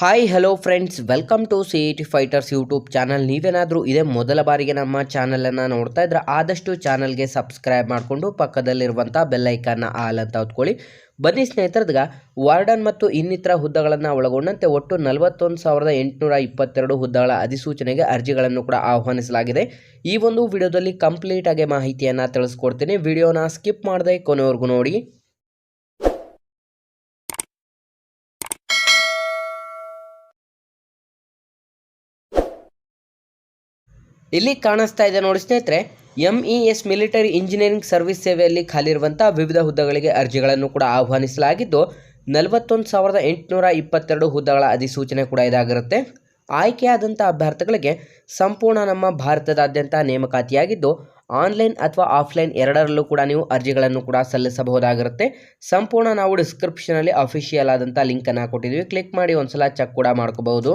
Hi hello friends welcome to C T fighters YouTube channel ನೀವೇನಾದರೂ ಇದೇ ಮೊದಲ ಬಾರಿಗೆ ನಮ್ಮ ಚಾನಲನ್ನು ನೋಡ್ತಾ ಇದ್ರೆ ಆದಷ್ಟು ಚಾನಲ್ಗೆ ಸಬ್ಸ್ಕ್ರೈಬ್ ಮಾಡಿಕೊಂಡು ಪಕ್ಕದಲ್ಲಿರುವಂಥ ಬೆಲ್ಲೈಕನ್ನ ಆಲ್ ಅಂತ ಹೊತ್ಕೊಳ್ಳಿ. ಬನ್ನಿ ಸ್ನೇಹಿತರದ್ಗ, ವಾರ್ಡನ್ ಮತ್ತು ಇನ್ನಿತರ ಹುದ್ದೆಗಳನ್ನು ಒಳಗೊಂಡಂತೆ ಒಟ್ಟು ನಲವತ್ತೊಂದು ಸಾವಿರದ ಎಂಟುನೂರ ಇಪ್ಪತ್ತೆರಡು ಹುದ್ದೆಗಳ ಅಧಿಸೂಚನೆಗೆ ಅರ್ಜಿಗಳನ್ನು ಕೂಡ ಆಹ್ವಾನಿಸಲಾಗಿದೆ. ಈ ಒಂದು ವಿಡಿಯೋದಲ್ಲಿ ಕಂಪ್ಲೀಟಾಗಿ ಮಾಹಿತಿಯನ್ನು ತಿಳಿಸ್ಕೊಡ್ತೀನಿ. ವಿಡಿಯೋನ ಸ್ಕಿಪ್ ಮಾಡದೆ ಕೊನೆವರೆಗೂ ನೋಡಿ. ಇಲ್ಲಿ ಕಾಣಿಸ್ತಾ ಇದೆ ನೋಡಿ ಸ್ನೇಹಿತರೆ M E S military engineering service ಸೇವೆಯಲ್ಲಿ ಖಾಲಿರುವಂಥ ವಿವಿಧ ಹುದ್ದೆಗಳಿಗೆ ಅರ್ಜಿಗಳನ್ನು ಕೂಡ ಆಹ್ವಾನಿಸಲಾಗಿದ್ದು, ನಲವತ್ತೊಂದು ಸಾವಿರದ ಎಂಟುನೂರ ಇಪ್ಪತ್ತೆರಡು ಹುದ್ದೆಗಳ ಅಧಿಸೂಚನೆ ಕೂಡ ಇದಾಗಿರುತ್ತೆ. ಆಯ್ಕೆಯಾದಂಥ ಅಭ್ಯರ್ಥಿಗಳಿಗೆ ಸಂಪೂರ್ಣ ನಮ್ಮ ಭಾರತದಾದ್ಯಂತ ನೇಮಕಾತಿಯಾಗಿದ್ದು, ಆನ್ಲೈನ್ ಅಥವಾ ಆಫ್ಲೈನ್ ಎರಡರಲ್ಲೂ ಕೂಡ ನೀವು ಅರ್ಜಿಗಳನ್ನು ಕೂಡ ಸಲ್ಲಿಸಬಹುದಾಗಿರುತ್ತೆ. ಸಂಪೂರ್ಣ ನಾವು ಡಿಸ್ಕ್ರಿಪ್ಷನಲ್ಲಿ ಅಫಿಷಿಯಲ್ ಆದಂಥ ಲಿಂಕನ್ನು ಕೊಟ್ಟಿದ್ದೀವಿ. ಕ್ಲಿಕ್ ಮಾಡಿ ಒಂದ್ಸಲ ಚೆಕ್ ಕೂಡ ಮಾಡ್ಕೋಬಹುದು.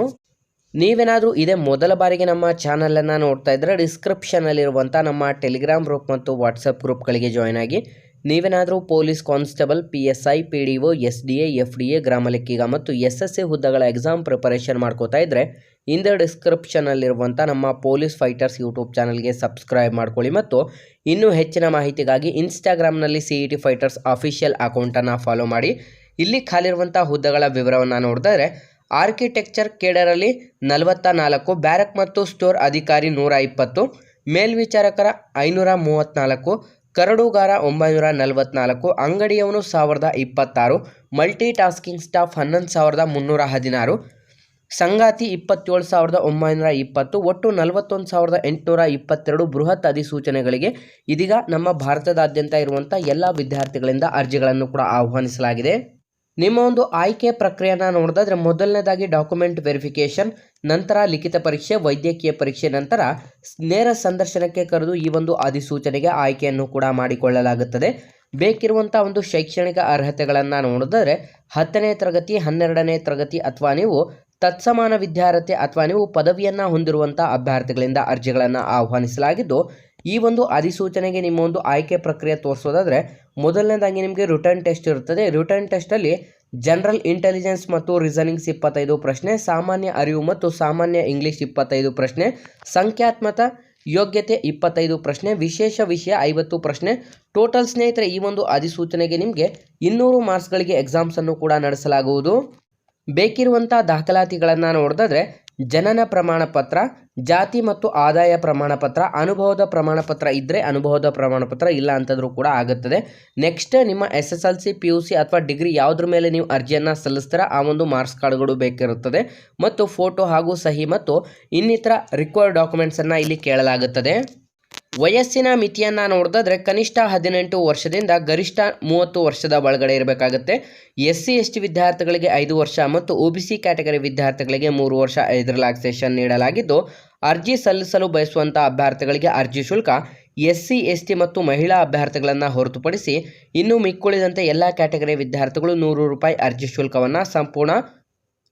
ನೀವೇನಾದರೂ ಇದೇ ಮೊದಲ ಬಾರಿಗೆ ನಮ್ಮ ಚಾನಲನ್ನು ನೋಡ್ತಾ ಇದ್ದರೆ ಡಿಸ್ಕ್ರಿಪ್ಷನಲ್ಲಿರುವಂಥ ನಮ್ಮ ಟೆಲಿಗ್ರಾಮ್ ಗ್ರೂಪ್ ಮತ್ತು ವಾಟ್ಸಪ್ ಗ್ರೂಪ್ಗಳಿಗೆ ಜಾಯ್ನ್ ಆಗಿ ನೀವೇನಾದರೂ police constable P S I P D O S D A F D A ಗ್ರಾಮ ಲೆಕ್ಕಿಗ ಮತ್ತು ಎಸ್ ಎಸ್ ಸಿ ಹುದ್ದೆಗಳ ಎಕ್ಸಾಮ್ ಪ್ರಿಪರೇಷನ್ ಮಾಡ್ಕೋತಾ ಇದ್ದರೆ ಇಂದ ಡಿಸ್ಕ್ರಿಪ್ಷನಲ್ಲಿರುವಂಥ ನಮ್ಮ ಪೊಲೀಸ್ ಫೈಟರ್ಸ್ ಯೂಟ್ಯೂಬ್ ಚಾನಲ್ಗೆ ಸಬ್ಸ್ಕ್ರೈಬ್ ಮಾಡ್ಕೊಳ್ಳಿ ಮತ್ತು ಇನ್ನೂ ಹೆಚ್ಚಿನ ಮಾಹಿತಿಗಾಗಿ ಇನ್ಸ್ಟಾಗ್ರಾಮ್ನಲ್ಲಿ C E T fighters official ಅಕೌಂಟನ್ನು ಫಾಲೋ ಮಾಡಿ. ಇಲ್ಲಿ ಖಾಲಿರುವಂಥ ಹುದ್ದೆಗಳ ವಿವರವನ್ನು ನೋಡಿದ್ರೆ ಆರ್ಕಿಟೆಕ್ಚರ್ ಕೇಡರಲ್ಲಿ ನಲವತ್ತ ನಾಲ್ಕು ಬ್ಯಾರಕ್ ಮತ್ತು ಸ್ಟೋರ್ ಅಧಿಕಾರಿ ನೂರ ಇಪ್ಪತ್ತು ಮೇಲ್ವಿಚಾರಕರ ಐನೂರ ಮೂವತ್ತ್ನಾಲ್ಕು ಕರಡುಗಾರ ಒಂಬೈನೂರ ನಲವತ್ನಾಲ್ಕು ಅಂಗಡಿಯವನು ಸಾವಿರದ ಇಪ್ಪತ್ತಾರು ಮಲ್ಟಿ ಟಾಸ್ಕಿಂಗ್ ಸ್ಟಾಫ್ ಹನ್ನೊಂದು ಸಾವಿರದ ಮುನ್ನೂರ ಹದಿನಾರು, ಸಂಗಾತಿ ಇಪ್ಪತ್ತೇಳು ಸಾವಿರದ ಒಂಬೈನೂರ ಇಪ್ಪತ್ತು, ಒಟ್ಟು ನಲವತ್ತೊಂದು ಸಾವಿರದ ಎಂಟುನೂರ ಇಪ್ಪತ್ತೆರಡು ಬೃಹತ್ ಅಧಿಸೂಚನೆಗಳಿಗೆ ಇದೀಗ ನಮ್ಮ ಭಾರತದಾದ್ಯಂತ ಇರುವಂಥ ಎಲ್ಲ ವಿದ್ಯಾರ್ಥಿಗಳಿಂದ ಅರ್ಜಿಗಳನ್ನು ಕೂಡ ಆಹ್ವಾನಿಸಲಾಗಿದೆ. ನಿಮ್ಮ ಒಂದು ಆಯ್ಕೆ ಪ್ರಕ್ರಿಯೆನ ನೋಡಿದ್ರೆ ಮೊದಲನೇದಾಗಿ ಡಾಕ್ಯುಮೆಂಟ್ ವೆರಿಫಿಕೇಷನ್, ನಂತರ ಲಿಖಿತ ಪರೀಕ್ಷೆ, ವೈದ್ಯಕೀಯ ಪರೀಕ್ಷೆ, ನಂತರ ನೇರ ಸಂದರ್ಶನಕ್ಕೆ ಕರೆದು ಈ ಒಂದು ಅಧಿಸೂಚನೆಗೆ ಆಯ್ಕೆಯನ್ನು ಕೂಡ ಮಾಡಿಕೊಳ್ಳಲಾಗುತ್ತದೆ. ಬೇಕಿರುವಂಥ ಒಂದು ಶೈಕ್ಷಣಿಕ ಅರ್ಹತೆಗಳನ್ನು ನೋಡಿದರೆ ಹತ್ತನೇ ತರಗತಿ, ಹನ್ನೆರಡನೇ ತರಗತಿ ಅಥವಾ ನೀವು ತತ್ಸಮಾನ ವಿದ್ಯಾರ್ಥಿ ಅಥವಾ ನೀವು ಪದವಿಯನ್ನು ಹೊಂದಿರುವಂಥ ಅಭ್ಯರ್ಥಿಗಳಿಂದ ಅರ್ಜಿಗಳನ್ನು ಆಹ್ವಾನಿಸಲಾಗಿದ್ದು ಈ ಒಂದು ಅಧಿಸೂಚನೆಗೆ ನಿಮ್ಮ ಒಂದು ಆಯ್ಕೆ ಪ್ರಕ್ರಿಯೆ ತೋರಿಸೋದಾದರೆ, ಮೊದಲನೇದಾಗಿ ನಿಮಗೆ ರಿಟರ್ನ್ ಟೆಸ್ಟ್ ಇರುತ್ತದೆ. ರಿಟರ್ನ್ ಟೆಸ್ಟಲ್ಲಿ ಜನರಲ್ ಇಂಟೆಲಿಜೆನ್ಸ್ ಮತ್ತು ರೀಸನಿಂಗ್ಸ್ ಇಪ್ಪತ್ತೈದು ಪ್ರಶ್ನೆ, ಸಾಮಾನ್ಯ ಅರಿವು ಮತ್ತು ಸಾಮಾನ್ಯ ಇಂಗ್ಲೀಷ್ ಇಪ್ಪತ್ತೈದು ಪ್ರಶ್ನೆ, ಸಂಖ್ಯಾತ್ಮಕ ಯೋಗ್ಯತೆ ಇಪ್ಪತ್ತೈದು ಪ್ರಶ್ನೆ, ವಿಶೇಷ ವಿಷಯ ಐವತ್ತು ಪ್ರಶ್ನೆ. ಟೋಟಲ್ ಸ್ನೇಹಿತರೆ, ಈ ಒಂದು ಅಧಿಸೂಚನೆಗೆ ನಿಮಗೆ ಇನ್ನೂರು ಮಾರ್ಕ್ಸ್ಗಳಿಗೆ ಎಕ್ಸಾಮ್ಸನ್ನು ಕೂಡ ನಡೆಸಲಾಗುವುದು. ಬೇಕಿರುವಂಥ ದಾಖಲಾತಿಗಳನ್ನು ನೋಡಿದ್ರೆ ಜನನ ಪ್ರಮಾಣ ಪತ್ರ ಜಾತಿ ಮತ್ತು ಆದಾಯ ಪ್ರಮಾಣ ಪತ್ರ ಅನುಭವದ ಪ್ರಮಾಣ ಪತ್ರ ಇದ್ದರೆ ಅನುಭವದ ಪ್ರಮಾಣ ಪತ್ರ ಇಲ್ಲ ಅಂತಂದರೂ ಕೂಡ ಆಗುತ್ತದೆ. ನೆಕ್ಸ್ಟ್ ನಿಮ್ಮ S S L C P U C ಅಥವಾ ಡಿಗ್ರಿ ಯಾವುದ್ರ ಮೇಲೆ ನೀವು ಅರ್ಜಿಯನ್ನು ಸಲ್ಲಿಸ್ತೀರ, ಆ ಒಂದು ಮಾರ್ಕ್ಸ್ ಕಾರ್ಡ್ಗಳು ಬೇಕಿರುತ್ತದೆ. ಮತ್ತು ಫೋಟೋ ಹಾಗೂ ಸಹಿ ಮತ್ತು ಇನ್ನಿತರ ರಿಕ್ವೈರ್ಡ್ ಡಾಕ್ಯುಮೆಂಟ್ಸನ್ನು ಇಲ್ಲಿ ಕೇಳಲಾಗುತ್ತದೆ. ವಯಸ್ಸಿನ ಮಿತಿಯನ್ನು ನೋಡಿದ್ರೆ ಕನಿಷ್ಠ ಹದಿನೆಂಟು ವರ್ಷದಿಂದ ಗರಿಷ್ಠ ಮೂವತ್ತು ವರ್ಷದ ಒಳಗಡೆ ಇರಬೇಕಾಗುತ್ತೆ. ಎಸ್ ಸಿ ಎಸ್ ಟಿ ವಿದ್ಯಾರ್ಥಿಗಳಿಗೆ ಐದು ವರ್ಷ ಮತ್ತು ಒ ಬಿ ಸಿ ಕ್ಯಾಟಗರಿ ವಿದ್ಯಾರ್ಥಿಗಳಿಗೆ ಮೂರು ವರ್ಷ ಐದು ರಿಲ್ಯಾಕ್ಸೇಷನ್ ನೀಡಲಾಗಿದ್ದು, ಅರ್ಜಿ ಸಲ್ಲಿಸಲು ಬಯಸುವಂಥ ಅಭ್ಯರ್ಥಿಗಳಿಗೆ ಅರ್ಜಿ ಶುಲ್ಕ ಎಸ್ ಸಿ ಎಸ್ ಟಿ ಮತ್ತು ಮಹಿಳಾ ಅಭ್ಯರ್ಥಿಗಳನ್ನು ಹೊರತುಪಡಿಸಿ ಇನ್ನೂ ಮಿಕ್ಕುಳಿದಂತೆ ಎಲ್ಲ ಕ್ಯಾಟಗರಿ ವಿದ್ಯಾರ್ಥಿಗಳು ನೂರು ರೂಪಾಯಿ ಅರ್ಜಿ ಶುಲ್ಕವನ್ನು ಸಂಪೂರ್ಣ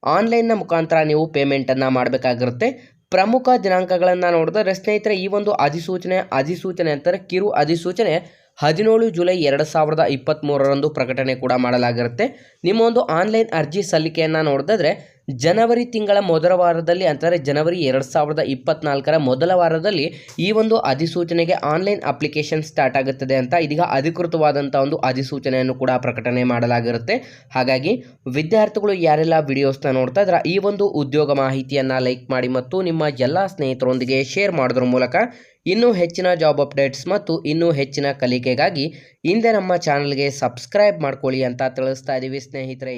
ಆನ್ಲೈನ್ನ ಮುಖಾಂತರ ನೀವು ಪೇಮೆಂಟನ್ನು ಮಾಡಬೇಕಾಗಿರುತ್ತೆ. ಪ್ರಮುಖ ದಿನಾಂಕಗಳನ್ನು ನೋಡಿದ್ರೆ ಸ್ನೇಹಿತರೆ, ಈ ಒಂದು ಅಧಿಸೂಚನೆ ಅಧಿಸೂಚನೆ ಅಂತಾರೆ, ಕಿರು ಅಧಿಸೂಚನೆ ಹದಿನೇಳು ಜುಲೈ ಎರಡು ಸಾವಿರದ ಇಪ್ಪತ್ತ್ಮೂರರಂದು ಪ್ರಕಟಣೆ ಕೂಡ ಮಾಡಲಾಗಿರುತ್ತೆ. ನಿಮ್ಮ ಒಂದು ಆನ್ಲೈನ್ ಅರ್ಜಿ ಸಲ್ಲಿಕೆಯನ್ನು ನೋಡಿದ್ರೆ ಜನವರಿ ತಿಂಗಳ ಮೊದಲ ವಾರದಲ್ಲಿ ಅಂದರೆ ಜನವರಿ ಎರಡು ಸಾವಿರದ ಇಪ್ಪತ್ನಾಲ್ಕರ ಮೊದಲ ವಾರದಲ್ಲಿ ಈ ಒಂದು ಅಧಿಸೂಚನೆಗೆ ಆನ್ಲೈನ್ ಅಪ್ಲಿಕೇಶನ್ ಸ್ಟಾರ್ಟ್ ಆಗುತ್ತದೆ ಅಂತ ಇದೀಗ ಅಧಿಕೃತವಾದಂಥ ಒಂದು ಅಧಿಸೂಚನೆಯನ್ನು ಕೂಡ ಪ್ರಕಟಣೆ ಮಾಡಲಾಗಿರುತ್ತೆ. ಹಾಗಾಗಿ ವಿದ್ಯಾರ್ಥಿಗಳು ಯಾರೆಲ್ಲ ವಿಡಿಯೋಸ್ನ ನೋಡ್ತಾ ಇದ್ರೆ ಈ ಒಂದು ಉದ್ಯೋಗ ಮಾಹಿತಿಯನ್ನು ಲೈಕ್ ಮಾಡಿ ಮತ್ತು ನಿಮ್ಮ ಎಲ್ಲ ಸ್ನೇಹಿತರೊಂದಿಗೆ ಶೇರ್ ಮಾಡೋದ್ರ ಮೂಲಕ ಇನ್ನೂ ಹೆಚ್ಚಿನ ಜಾಬ್ ಅಪ್ಡೇಟ್ಸ್ ಮತ್ತು ಇನ್ನೂ ಹೆಚ್ಚಿನ ಕಲಿಕೆಗಾಗಿ ಹಿಂದೆ ನಮ್ಮ ಚಾನಲ್ಗೆ ಸಬ್ಸ್ಕ್ರೈಬ್ ಮಾಡ್ಕೊಳ್ಳಿ ಅಂತ ತಿಳಿಸ್ತಾ ಇದ್ದೀವಿ ಸ್ನೇಹಿತರೆ.